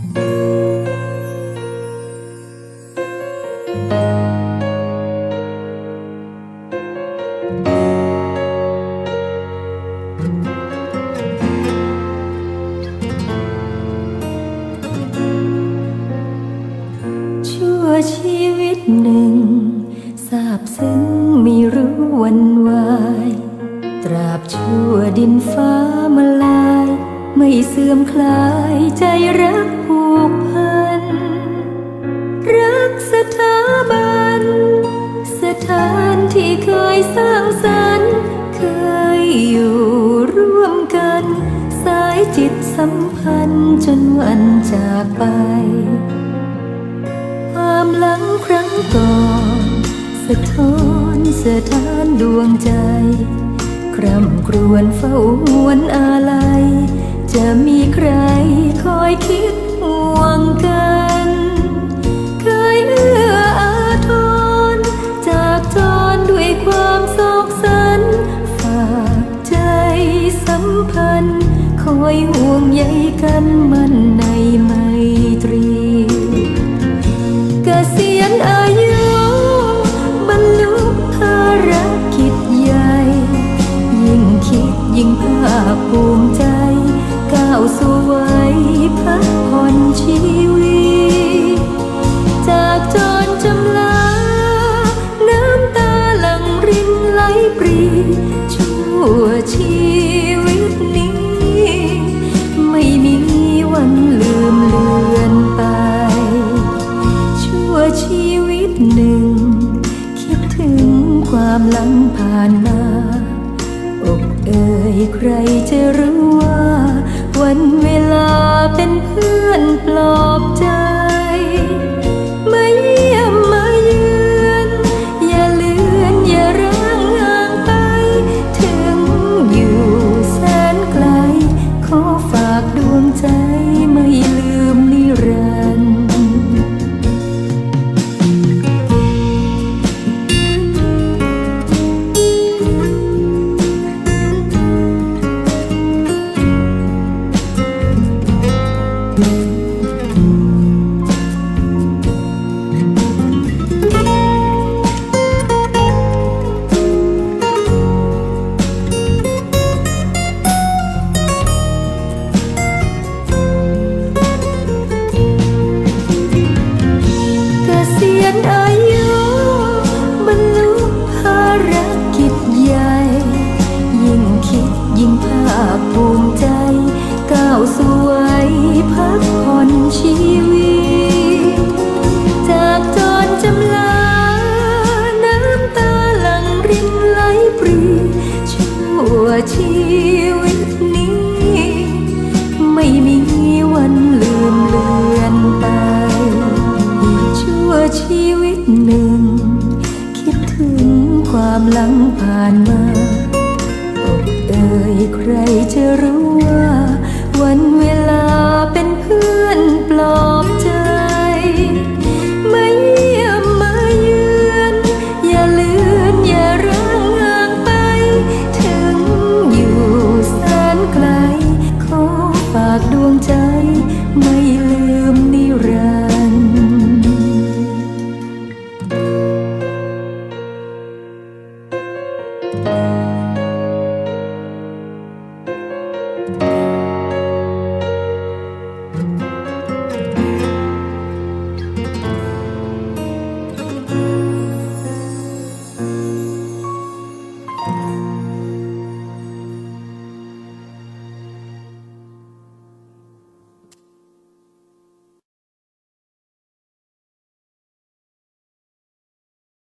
ชั่วชีวิตหนึ่งสาบซึ้งมีรู้วันวาย ตราบชั่วดินฟ้ามลาย ไม่เสื่อมคลายใจรัก สร้างสรรค์เคยอยู่ร่วมกัน สายจิตสัมพันธ์จนวันจากไป ความหลังครั้งก่อนสะท้อนสถานดวงใจคร่ำครวญเฝ้าหวนอาลัยจะมีใครคอยคิดห่วงกัน อยห่วงใยกันมันในไมตรีเกษียณอายุบรรลุภารกิจใหญ่ ยิ่งคิดยิ่งภาคภูมิใจ ก้าวสู่วัยพักผ่อนชีวิต จากจรจำลา น้ำตาหลั่งรินไหลปรี ผ่านมา อกเอ่ยใครจะรู้ว่า วันเวลาเป็นเพื่อนปลอบใจมาเยิ่งภาคภูมิใจ ก้าวสู่วัยพักผ่อนชีวิต จากจรจำลา น้ำตาหลั่งรินไหลปรีชั่วชีวิตนี้ ไม่มีวันลืมเลือนไป ชั่วชีวิตหนึ่ง คิดถึงความหลังผ่านมา ยใครจะรู้ว่า วันเวลา